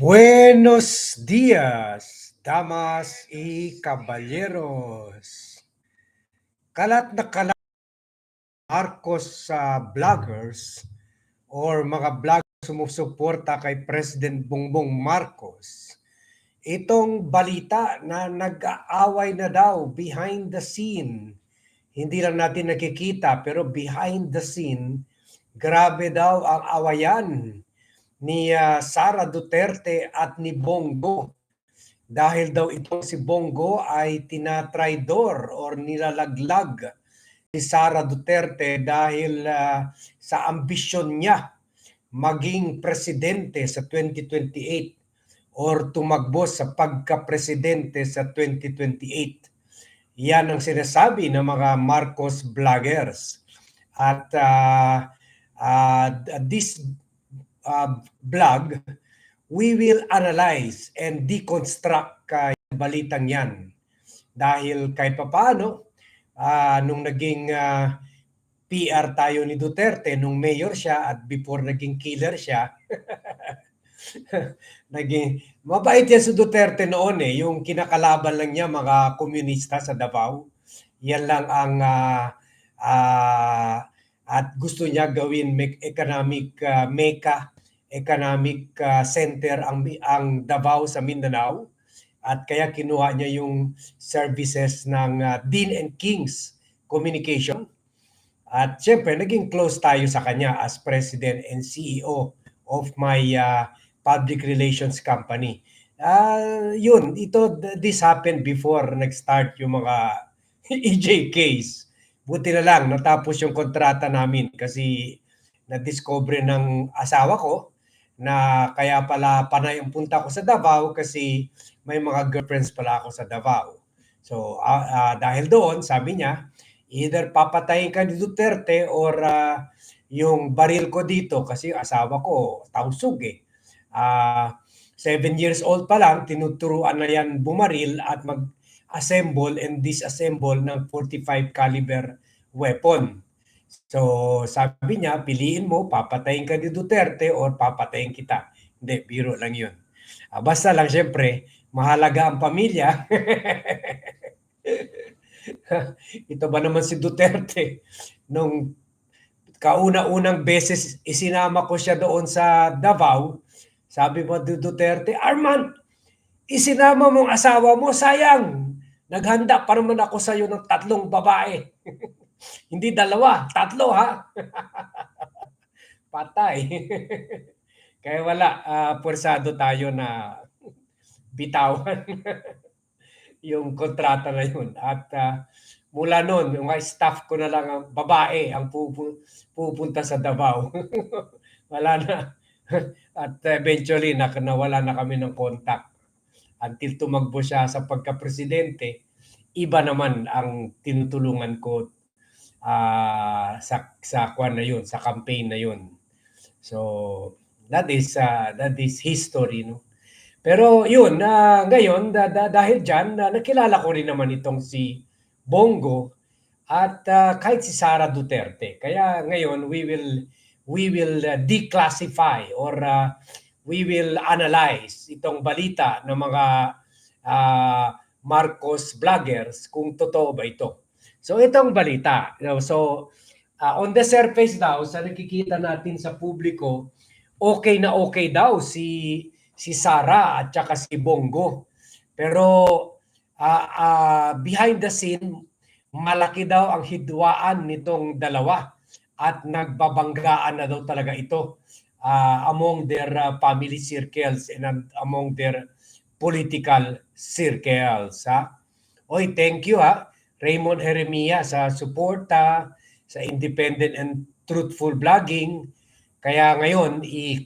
Buenos días, damas y caballeros. Kalat na kalat Marcos sa vloggers or mga vloggers sumusuporta kay President Bongbong Marcos. Itong balita na nag-aaway na daw behind the scene. Hindi lang natin nakikita pero behind the scene, grabe daw ang awayan ni uh, Sara Duterte at ni Bongo. Dahil daw itong si Bongo ay tinatraidor or nilalaglag ni Sara Duterte dahil uh, sa ambisyon niya maging presidente sa 2028 or tumakbo sa pagka-presidente sa 2028. Yan ang sinasabi ng mga Marcos vloggers. At uh, uh, this uh, blog, we will analyze and deconstruct kay balitang yan. Dahil kahit papaano, uh, nung naging uh, PR tayo ni Duterte, nung mayor siya at before naging killer siya, naging mabait yan si Duterte noon eh, yung kinakalaban lang niya mga komunista sa Davao. Yan lang ang uh, uh, at gusto niya gawin economic uh, meka economic uh, center ang ang Davao sa Mindanao at kaya kinuha niya yung services ng uh, Dean and Kings Communication at syempre naging close tayo sa kanya as president and CEO of my uh, public relations company. Uh, yun, ito this happened before nag-start yung mga EJ case. Buti na lang natapos yung kontrata namin kasi na-discover ng asawa ko na kaya pala panay ang punta ko sa Davao kasi may mga girlfriends pala ako sa Davao. So uh, uh, dahil doon, sabi niya, either papatayin ka ni Duterte or uh, yung baril ko dito kasi asawa ko tausog eh. Uh, seven years old pa lang, tinuturuan na yan bumaril at mag-assemble and disassemble ng 45 caliber weapon. So sabi niya, piliin mo, papatayin ka ni Duterte or papatayin kita. Hindi, biro lang yun. Uh, basta lang, syempre, mahalaga ang pamilya. Ito ba naman si Duterte? Nung kauna-unang beses isinama ko siya doon sa Davao, sabi mo Duterte, Arman, isinama mong asawa mo, sayang. Naghanda pa naman ako sa iyo ng tatlong babae. Hindi dalawa, tatlo ha. Patay. Kaya wala, uh, puwersado tayo na bitawan yung kontrata na yun. At uh, mula noon, yung mga staff ko na lang ang babae ang pupu- pupunta sa Davao. wala na. At eventually, nawala na kami ng contact. Until tumagbo siya sa pagka-presidente, iba naman ang tinutulungan ko uh, sa sa kwan na yun, sa campaign na yun. So that is uh, that is history no. Pero yun, uh, ngayon da, da, dahil diyan uh, nakilala ko rin naman itong si Bongo at uh, kahit si Sara Duterte. Kaya ngayon we will we will uh, declassify or uh, we will analyze itong balita ng mga uh, Marcos vloggers kung totoo ba ito. So itong balita, you know, so uh, on the surface daw sa nakikita natin sa publiko, okay na okay daw si si Sara at saka si Bongo. Pero uh, uh, behind the scene, malaki daw ang hidwaan nitong dalawa at nagbabanggaan na daw talaga ito uh, among their uh, family circles and among their political circles. Ha? Oy, thank you ha. Raymond Jeremia sa suporta, sa independent and truthful blogging. Kaya ngayon, i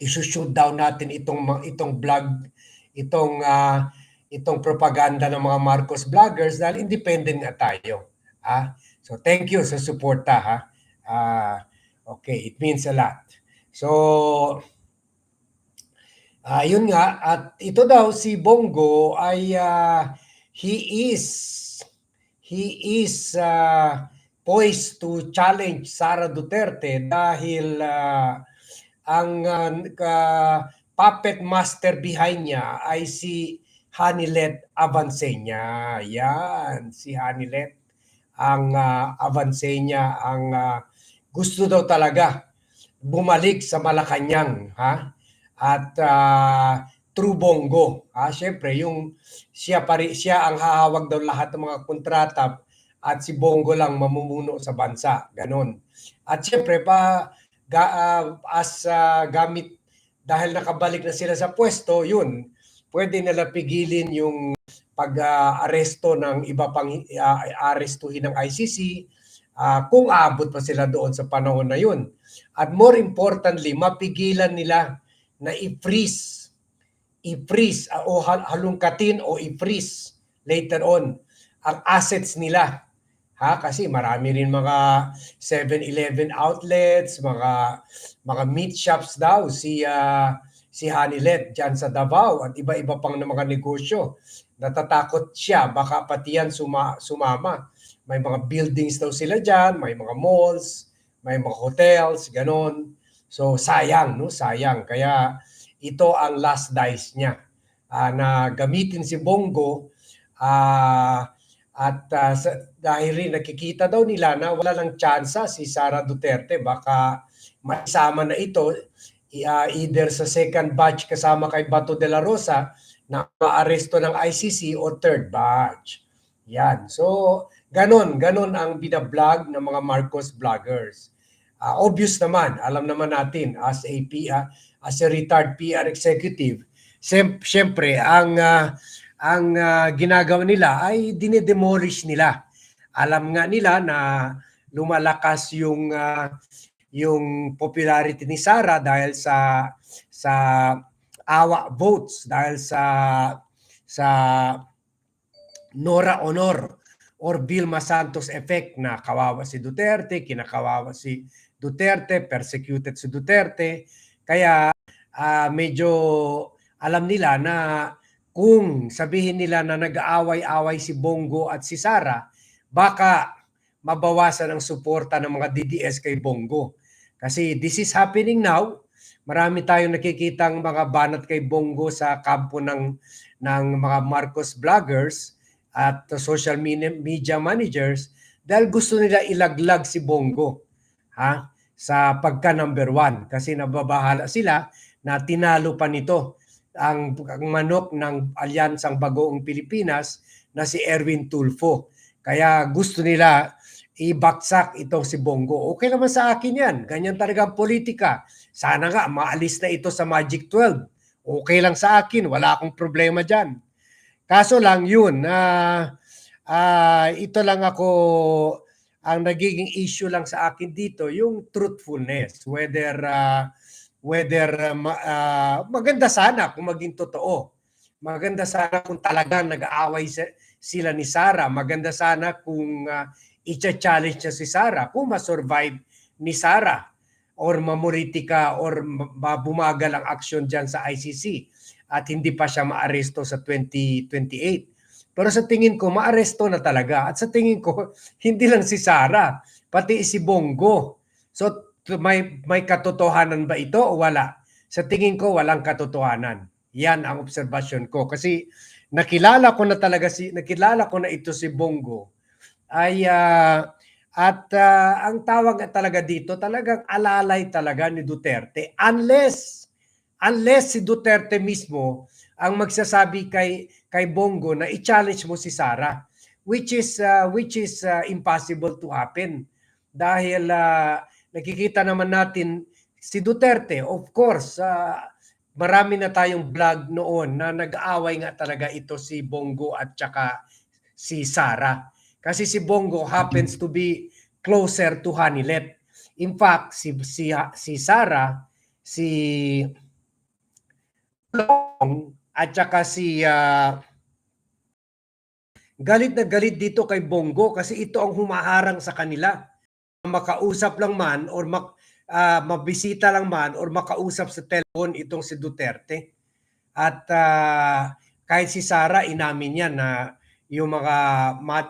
i-shoot down natin itong itong blog, itong uh, itong propaganda ng mga Marcos vloggers dahil independent nga tayo. Ah, so thank you sa suporta ha. Uh, okay, it means a lot. So ayun uh, nga at ito daw si Bongo ay uh, he is he is uh, poised to challenge Sara Duterte dahil uh, ang uh, puppet master behind niya ay si Hanilet Avancenia. Yan, si Hanilet ang uh, Avancenia ang uh, gusto daw talaga bumalik sa Malacanang, ha? At uh, True Bongo, ha? Syempre, yung siya pari siya ang hahawag daw lahat ng mga kontrata at si Bongo lang mamumuno sa bansa, ganon. At syempre pa ga, uh, as uh, gamit dahil nakabalik na sila sa pwesto, yun, pwede nila pigilin yung pag-aresto uh, ng iba pang uh, arestuhin ng ICC uh, kung aabot pa sila doon sa panahon na yun. At more importantly, mapigilan nila na i-freeze, i-freeze uh, o halungkatin o i-freeze later on ang assets nila. Ha, kasi marami rin mga 7-Eleven outlets, mga mga meat shops daw si uh, si Hanilet diyan sa Davao at iba-iba pang na mga negosyo. Natatakot siya baka pati yan suma, sumama. May mga buildings daw sila diyan, may mga malls, may mga hotels, ganon. So sayang, no? Sayang. Kaya ito ang last dice niya uh, na gamitin si Bongo uh, at uh, sa, dahil rin nakikita daw nila na wala lang tsansa si Sara Duterte baka maisama na ito uh, either sa second batch kasama kay Bato de la Rosa na maaresto ng ICC o third batch. Yan. So, ganon, ganon ang binablog ng mga Marcos vloggers. Uh, obvious naman, alam naman natin as a PR, as a retired PR executive, siyempre ang uh, ang uh, ginagawa nila ay dinedemolish nila. Alam nga nila na lumalakas yung uh, yung popularity ni Sara dahil sa sa awa votes dahil sa sa Nora Honor or Vilma Santos effect na kawawa si Duterte, kinakawawa si Duterte, persecuted si Duterte. Kaya uh, medyo alam nila na kung sabihin nila na nag-aaway-away si Bongo at si Sara, baka mabawasan ang suporta ng mga DDS kay Bongo. Kasi this is happening now. Marami tayong nakikitang mga banat kay Bongo sa kampo ng ng mga Marcos vloggers at social media managers dahil gusto nila ilaglag si Bongo ha sa pagka number one kasi nababahala sila na tinalo pa nito ang, manok ng Alyansang Bagoong Pilipinas na si Erwin Tulfo. Kaya gusto nila ibaksak itong si Bongo. Okay naman sa akin yan. Ganyan talaga ang politika. Sana nga maalis na ito sa Magic 12. Okay lang sa akin. Wala akong problema dyan. Kaso lang yun, uh, uh, ito lang ako, ang nagiging issue lang sa akin dito, yung truthfulness. Whether uh, whether uh, uh, maganda sana kung maging totoo. Maganda sana kung talagang nag-aaway sila ni Sara. Maganda sana kung uh, i-challenge niya si Sara. Kung ma-survive ni Sara or mamuritika or bumagal ang aksyon dyan sa ICC at hindi pa siya maaresto sa 2028. Pero sa tingin ko, maaresto na talaga. At sa tingin ko, hindi lang si Sara, pati si Bongo. So may, may katotohanan ba ito o wala? Sa tingin ko, walang katotohanan. Yan ang obserbasyon ko. Kasi nakilala ko na talaga si, nakilala ko na ito si Bongo ay uh, at uh, ang tawag talaga dito talagang alalay talaga ni Duterte unless unless si Duterte mismo ang magsasabi kay kay Bongo na i-challenge mo si Sara which is uh, which is uh, impossible to happen dahil uh, nakikita naman natin si Duterte, of course, uh, marami na tayong vlog noon na nag-aaway nga talaga ito si Bongo at saka si Sara. Kasi si Bongo happens to be closer to Hanilet. In fact, si si si Sara, si at saka si uh, galit na galit dito kay Bongo kasi ito ang humaharang sa kanila makausap lang man or mak, uh, mabisita lang man or makausap sa telephone itong si Duterte. At uh, kahit si Sara inamin niya na yung mga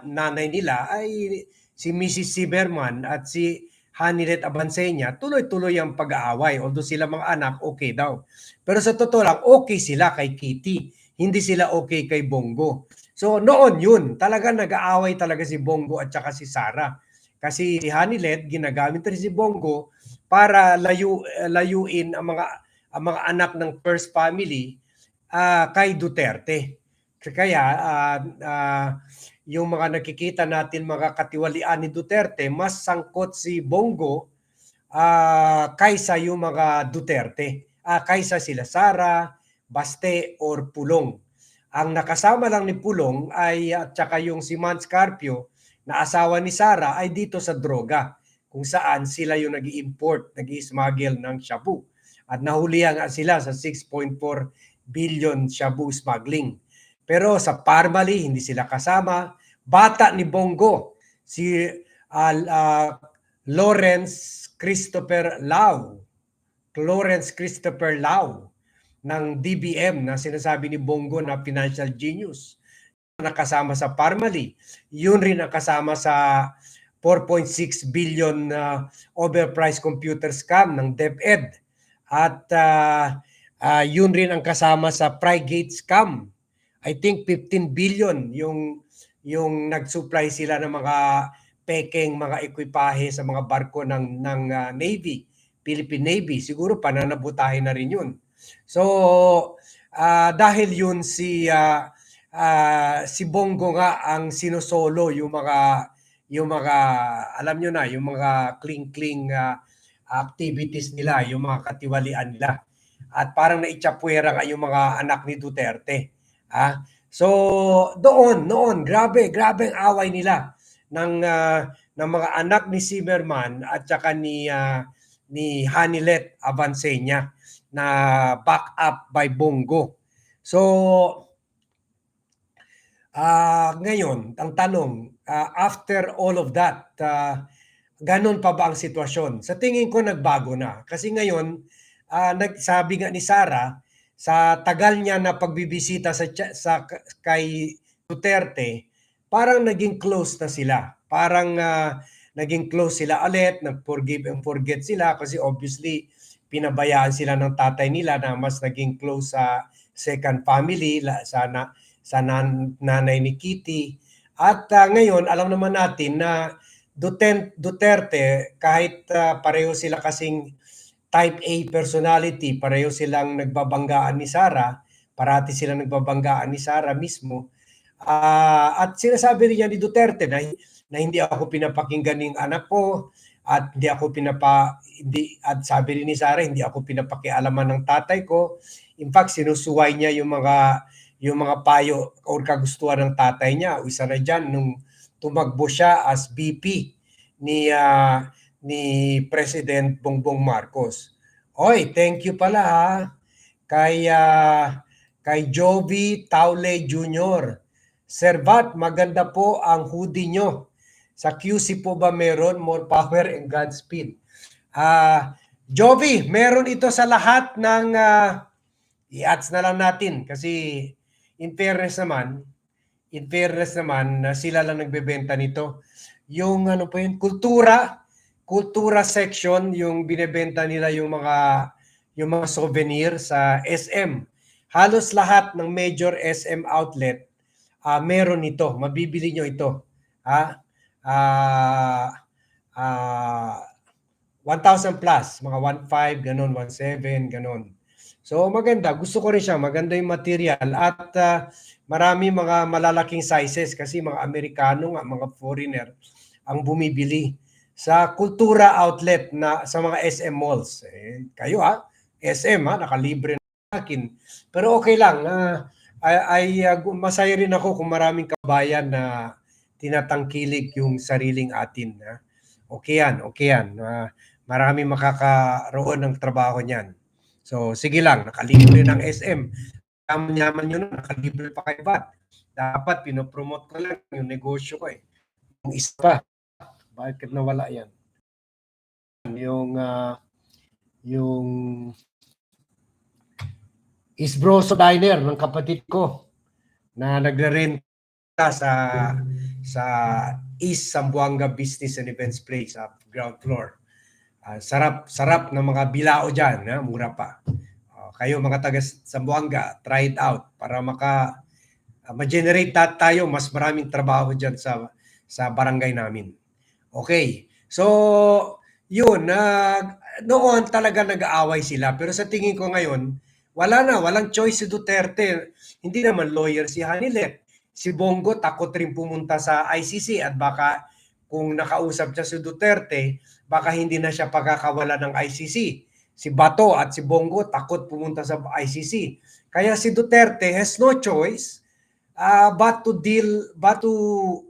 nanay nila ay si Mrs. Zimmerman at si Hanilet Abansenya, tuloy-tuloy ang pag-aaway. Although sila mga anak, okay daw. Pero sa totoo lang, okay sila kay Kitty. Hindi sila okay kay Bongo. So noon yun, talaga nag-aaway talaga si Bongo at saka si Sara. Kasi si Hanilet, ginagamit rin si Bongo para layu, layuin ang mga ang mga anak ng first family ah, kay Duterte. Kaya ah, ah, yung mga nakikita natin mga katiwalian ni Duterte, mas sangkot si Bongo ah, kaysa yung mga Duterte. Ah, kaysa sila Sara, Baste, or Pulong. Ang nakasama lang ni Pulong ay at saka yung si Mans Carpio na asawa ni Sara ay dito sa droga kung saan sila yung nag import nag smuggle ng shabu. At nahulihan nga sila sa 6.4 billion shabu smuggling. Pero sa Parmali, hindi sila kasama. Bata ni Bongo, si ah, ah, Lawrence Christopher Lau. Lawrence Christopher Lau ng DBM na sinasabi ni Bongo na financial genius nakasama sa Parmali. Yun rin ang kasama sa 4.6 billion na overpriced computer scam ng DepEd. At ah, ah, yun rin ang kasama sa Prigate scam. I think 15 billion yung yung nag-supply sila ng mga pekeng mga ekwipahe sa mga barko ng ng ah, Navy, Philippine Navy. Siguro pananabutahin na rin yun. So ah, dahil yun si ah, ah, si Bongo nga ang sinosolo yung mga yung mga alam nyo na yung mga kling-kling ah, activities nila, yung mga katiwalian nila. At parang naitsapwera nga yung mga anak ni Duterte. Ah, so doon, noon, grabe, grabe ang away nila ng ah, ng mga anak ni Zimmerman at saka ni ah, ni Hanilet Avancenia na back up by Bongo. So ah ngayon, ang tanong, ah, after all of that, ah, ganon pa ba ang sitwasyon? Sa tingin ko nagbago na. Kasi ngayon, ah, nagsabi nga ni Sara, sa tagal niya na pagbibisita sa, sa kay Duterte, parang naging close na sila. Parang ah, naging close sila ulit, nag-forgive and forget sila kasi obviously pinabayaan sila ng tatay nila na mas naging close sa second family, la- sana sa nan- nanay ni Kitty. At ah, ngayon, alam naman natin na Duten- Duterte, kahit ah, pareho sila kasing type A personality, pareho silang nagbabanggaan ni Sara, parati silang nagbabanggaan ni Sara mismo. Ah, at sinasabi rin niya ni Duterte na, na hindi ako pinapakinggan ng anak ko at hindi ako pinapa hindi at sabi rin ni Sara hindi ako pinapakialaman ng tatay ko. In fact, sinusuway niya yung mga yung mga payo o kagustuhan ng tatay niya. Isa na dyan, nung tumakbo siya as BP ni ah, ni President Bongbong Marcos. Oy, thank you pala ha kay ah, kay Jovi Taule Jr. Servat, maganda po ang hoodie nyo. Sa QC po ba meron more power and Godspeed? Ah, Jovi, meron ito sa lahat ng ah, i-ads na lang natin kasi in fairness naman, in fairness naman na sila lang nagbebenta nito. Yung ano po yun, kultura, kultura section, yung binebenta nila yung mga yung mga souvenir sa SM. Halos lahat ng major SM outlet ah meron ito. Mabibili nyo ito. Ha? Ah ah 1,000 plus, mga 1,500, ganun, 1,700, ganun. So maganda, gusto ko rin siya, maganda yung material at ah, marami mga malalaking sizes kasi mga Amerikano nga, mga foreigner ang bumibili sa kultura outlet na sa mga SM malls. Eh, kayo ha, SM ha, nakalibre na akin. Pero okay lang, ah, ay, ay gu- masaya rin ako kung maraming kabayan na tinatangkilik yung sariling atin. Ha? Okay yan, okay yan. Ah, marami makakaroon ng trabaho niyan. So, sige lang, nakalibre ng SM. Yaman-yaman nyo na, nakalibre pa kay VAT. Dapat pinopromote ko lang yung negosyo ko eh. Yung isa pa, bakit nawala yan? Yung, ah, yung Isbroso Diner ng kapatid ko na nagre-rent sa sa East Zamboanga Business and Events Place sa ground floor. Ah, sarap, sarap ng mga bilao dyan. Ha? Mura pa. Oh, kayo mga taga Zamboanga, try it out para maka ah, ma-generate ta- tayo mas maraming trabaho dyan sa sa barangay namin. Okay. So, yun, na noon talaga nag-aaway sila. Pero sa tingin ko ngayon, wala na, walang choice si Duterte. Hindi naman lawyer si Hanilet. Si Bongo takot rin pumunta sa ICC at baka kung nakausap siya si Duterte, baka hindi na siya pagkakawala ng ICC. Si Bato at si Bongo takot pumunta sa ICC. Kaya si Duterte has no choice uh, but to deal, but to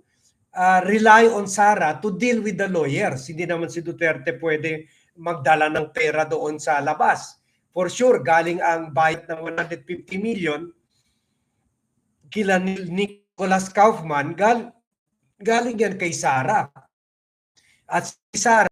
uh, rely on Sara to deal with the lawyers. Hindi naman si Duterte pwede magdala ng pera doon sa labas. For sure, galing ang bayad ng 150 million kila ni Nicholas Kaufman, gal, galing yan kay Sara. At si Sara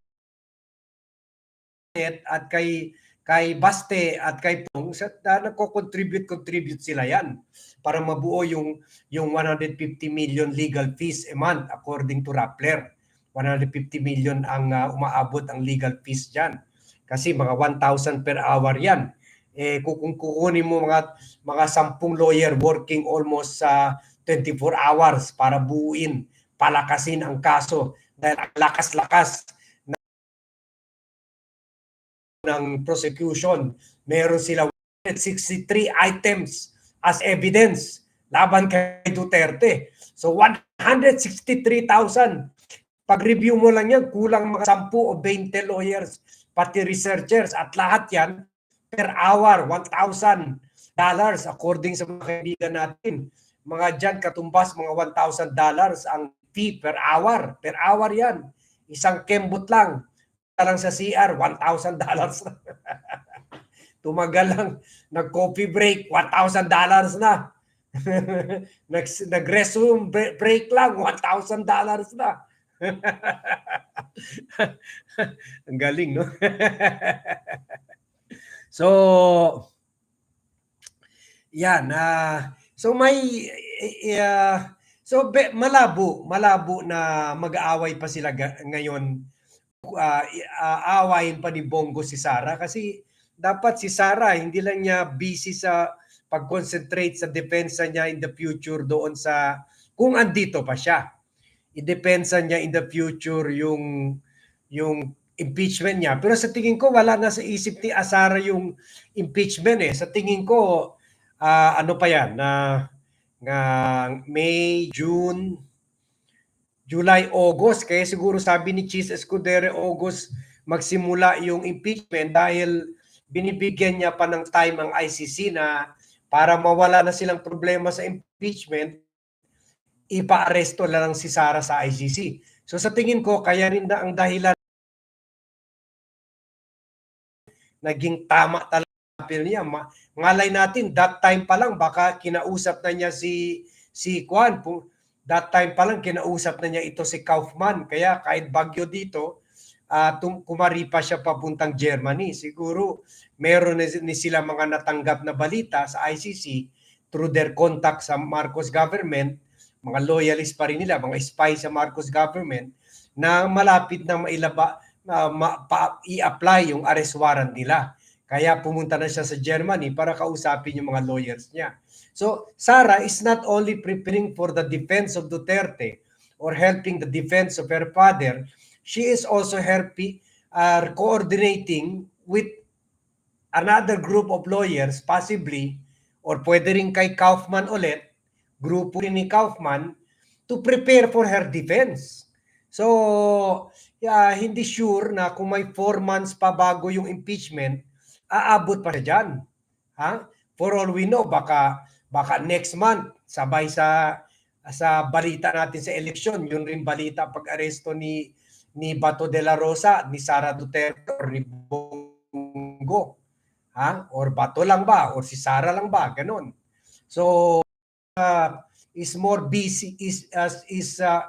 at kay kay Baste at kay Pong uh, nagko-contribute contribute sila yan para mabuo yung yung 150 million legal fees a month according to Rappler. 150 million ang uh, umaabot ang legal fees diyan. Kasi mga 1,000 per hour yan. Eh kung kukunin mo mga mga 10 lawyer working almost sa uh, 24 hours para buuin, palakasin ang kaso dahil ang lakas-lakas ng prosecution. Meron sila 163 items as evidence laban kay Duterte. So 163,000. Pag-review mo lang yan, kulang mga 10 o 20 lawyers, pati researchers at lahat yan per hour, 1,000 dollars according sa mga kaibigan natin. Mga dyan katumbas, mga 1,000 dollars ang fee per hour. Per hour yan. Isang kembot lang lang sa CR, 1,000 dollars. Tumagal lang, nag-coffee break, 1,000 dollars na. nag, nag-resume break lang, 1,000 dollars na. Ang galing, no? so, yan. Uh, so, may, uh, so, be, malabo, malabo na mag-aaway pa sila ngayon uh, uh, awayin pa ni Bongo si Sara kasi dapat si Sara hindi lang niya busy sa pag-concentrate sa depensa niya in the future doon sa kung andito pa siya. I-depensa niya in the future yung yung impeachment niya. Pero sa tingin ko wala na sa isip ni Asara yung impeachment eh. Sa tingin ko uh, ano pa yan na uh, May, June, July, August. Kaya siguro sabi ni Cheese Escudero, August magsimula yung impeachment dahil binibigyan niya pa ng time ang ICC na para mawala na silang problema sa impeachment, ipa-aresto na lang si Sara sa ICC. So sa tingin ko, kaya rin na ang dahilan naging tama talaga appeal niya. Ngalay natin, that time pa lang, baka kinausap na niya si si Kwan. That time pa lang, kinausap na niya ito si Kaufman. Kaya kahit bagyo dito, uh, tum- kumari pa siya papuntang Germany. Siguro meron ni sila mga natanggap na balita sa ICC through their contact sa Marcos government, mga loyalist pa rin nila, mga spy sa Marcos government, na malapit na mailaba, uh, ma, pa, i-apply yung arrest warrant nila. Kaya pumunta na siya sa Germany para kausapin yung mga lawyers niya. So, Sara is not only preparing for the defense of Duterte or helping the defense of her father, she is also helping uh, coordinating with another group of lawyers, possibly, or pwede rin kay Kaufman ulit, grupo rin ni Kaufman, to prepare for her defense. So, yeah, hindi sure na kung may four months pa bago yung impeachment, aabot pa siya dyan. Ha? For all we know, baka, baka next month, sabay sa sa balita natin sa eleksyon, yun rin balita pag-aresto ni ni Bato de la Rosa, ni Sara Duterte, or ni Bongo. Ha? Or Bato lang ba? Or si Sara lang ba? Ganon. So, uh, is more busy, is, uh, is uh,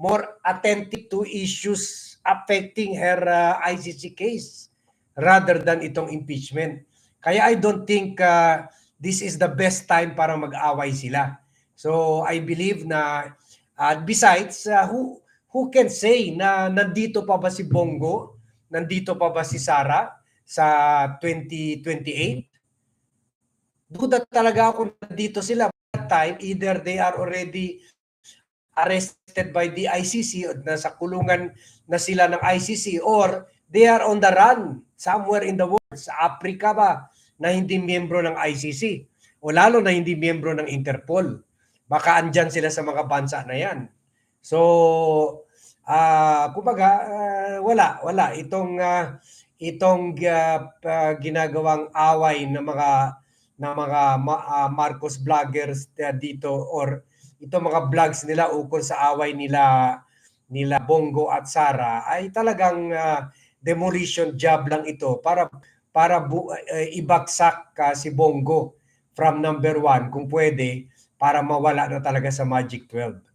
more attentive to issues affecting her uh, ICC case rather than itong impeachment. Kaya I don't think uh, this is the best time para mag-away sila. So I believe na uh, besides uh, who who can say na nandito pa ba si Bongo nandito pa ba si Sara sa 2028? Duda talaga ako nandito sila. That time, either they are already arrested by the ICC o nasa kulungan na sila ng ICC or they are on the run somewhere in the world, sa Africa ba, na hindi miyembro ng ICC o lalo na hindi miyembro ng Interpol. Baka andyan sila sa mga bansa na yan. So, ah kumbaga, ah, wala, wala. Itong, ah, itong ah, pa- ginagawang away ng mga ng mga ah, Marcos vloggers dito or itong mga vlogs nila ukol sa away nila nila Bongo at Sara ay talagang ah, demolition job lang ito para para bu- eh, ibagsak ka si Bongo from number one kung pwede para mawala na talaga sa Magic 12.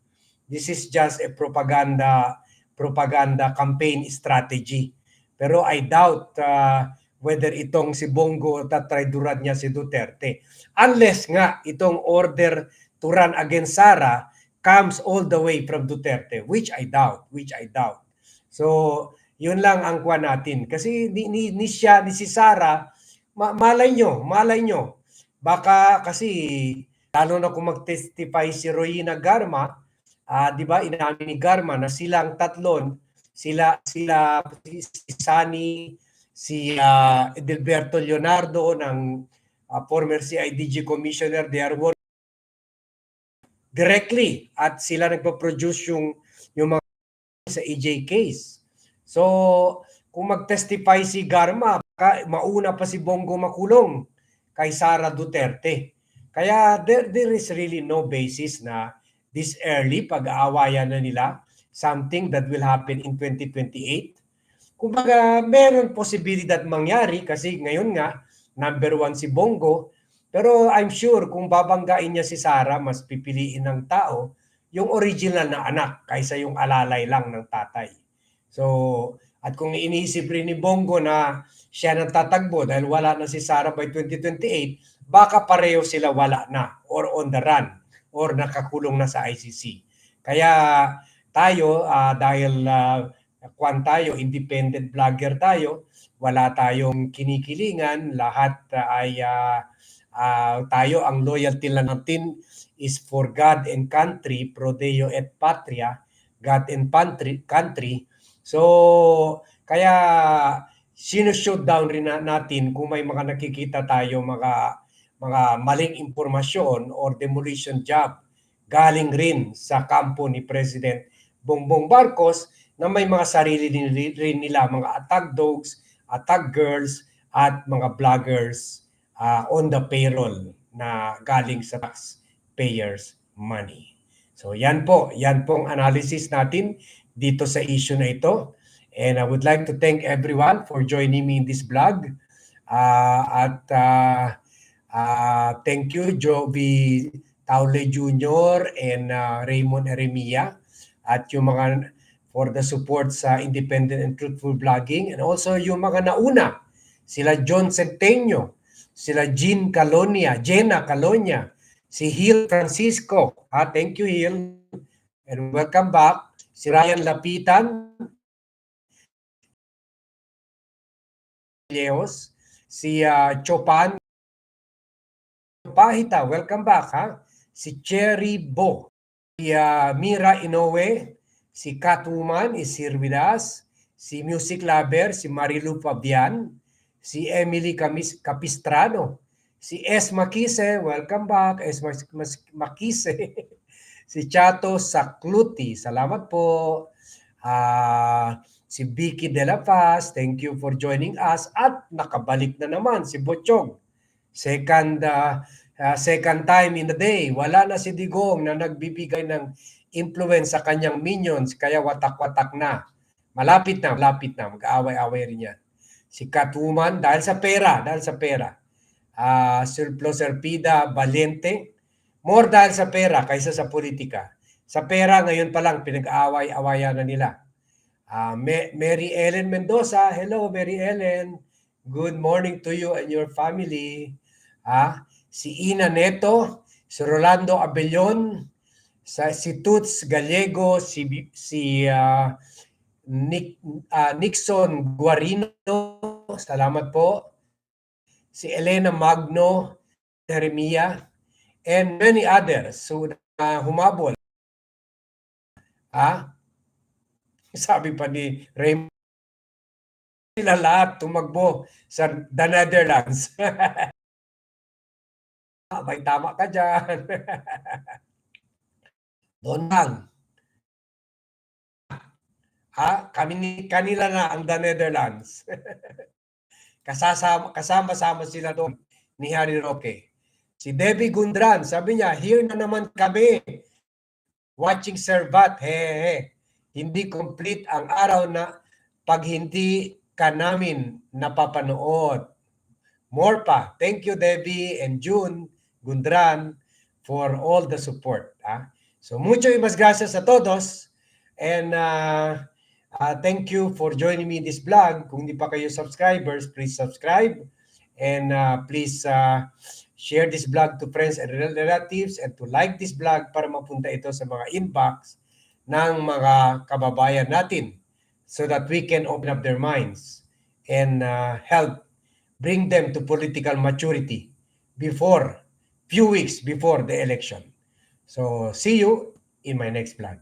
This is just a propaganda propaganda campaign strategy. Pero I doubt uh, whether itong si Bongo tatrayduran niya si Duterte. Unless nga itong order to run against Sara comes all the way from Duterte, which I doubt, which I doubt. So, yun lang ang kuha natin. Kasi ni, ni, ni siya, ni si Sara, ma- malay nyo, malay nyo. Baka kasi, lalo na kung mag-testify si Royina Garma, ah, di ba, inamin ni Garma na silang tatlon, sila, sila, si, Sani, si ah, Edelberto Leonardo ng ah, former CIDG commissioner, they are working directly at sila nagpo-produce yung yung mga sa EJ case. So, kung mag-testify si Garma, baka mauna pa si Bongo makulong kay Sara Duterte. Kaya there, there is really no basis na this early pag-aawayan na nila something that will happen in 2028. Kumbaga, meron posibilidad mangyari kasi ngayon nga, number one si Bongo, pero I'm sure kung babanggain niya si Sara, mas pipiliin ng tao yung original na anak kaysa yung alalay lang ng tatay. So, at kung iniisip rin ni Bongo na siya nang tatagbo dahil wala na si Sara by 2028, baka pareho sila wala na or on the run or nakakulong na sa ICC. Kaya tayo, ah, dahil uh, kwan tayo, independent vlogger tayo, wala tayong kinikilingan, lahat ah, ay ah, ah, tayo, ang loyalty lang natin is for God and country, pro Deo et patria, God and country, country. So, kaya sinushoot down rin na- natin kung may mga nakikita tayo mga mga maling impormasyon or demolition job galing rin sa kampo ni President Bongbong Marcos na may mga sarili din rin nila mga attack dogs, attack girls at mga vloggers ah, on the payroll na galing sa taxpayers money. So yan po, yan pong analysis natin dito sa issue na ito. And I would like to thank everyone for joining me in this vlog. Ah, at ah, ah, thank you Joby Taule Jr. and ah, Raymond Eremia at yung mga for the support sa independent and truthful vlogging and also yung mga nauna sila John Centenio, sila Jean Calonia, Jenna Calonia, si Hill Francisco. Ah, thank you Hill and welcome back. Si Ryan Lapitan, Leos, si ah, Chopan Pahita, welcome back ha. Si Cherry Bo, si ah, Mira Inoue, si Catwoman is us, si Music Lover, si Marilu Fabian, si Emily Camis, Capistrano, si S. Makise, welcome back, S. Makise, si Chato Sakluti, salamat po. Ah, si Vicky De La Paz, thank you for joining us. At nakabalik na naman si Bochong. Second ah, ah, second time in the day. Wala na si Digong na nagbibigay ng influence sa kanyang minions kaya watak-watak na. Malapit na, malapit na. Mag-aaway-away rin yan. Si Catwoman dahil sa pera, dahil sa pera. Ah, Surplus Serpida Valiente, more dahil sa pera kaysa sa politika. Sa pera ngayon pa lang pinag-aaway-awayan na nila. Ma- Mary Ellen Mendoza, hello Mary Ellen. Good morning to you and your family. Ah, si Ina Neto, si Rolando Abellon, sa si Toots Gallego, si si ah, Nick, ah, Nixon Guarino, salamat po. Si Elena Magno, Jeremia, and many others who na humabol. Ha? Sabi pa ni Raymond, sila lahat tumakbo sa the Netherlands. Ah, May tama ka dyan. Doon lang. Ha? Kami ni, kanila na ang the Netherlands. Kasasama, kasama-sama sila doon ni Harry Roque. Si Debbie Gundran, sabi niya, here na naman kami. Watching Servat. He, he. Hindi complete ang araw na pag hindi ka namin napapanood. More pa. Thank you, Debbie and June Gundran for all the support. ah. So, mucho y mas gracias a todos. And uh, uh, thank you for joining me in this vlog. Kung hindi pa kayo subscribers, please subscribe. And uh, please uh, share this vlog to friends and rel- relatives and to like this vlog para mapunta ito sa mga inbox ng mga kababayan natin so that we can open up their minds and uh, help bring them to political maturity before few weeks before the election. So see you in my next vlog.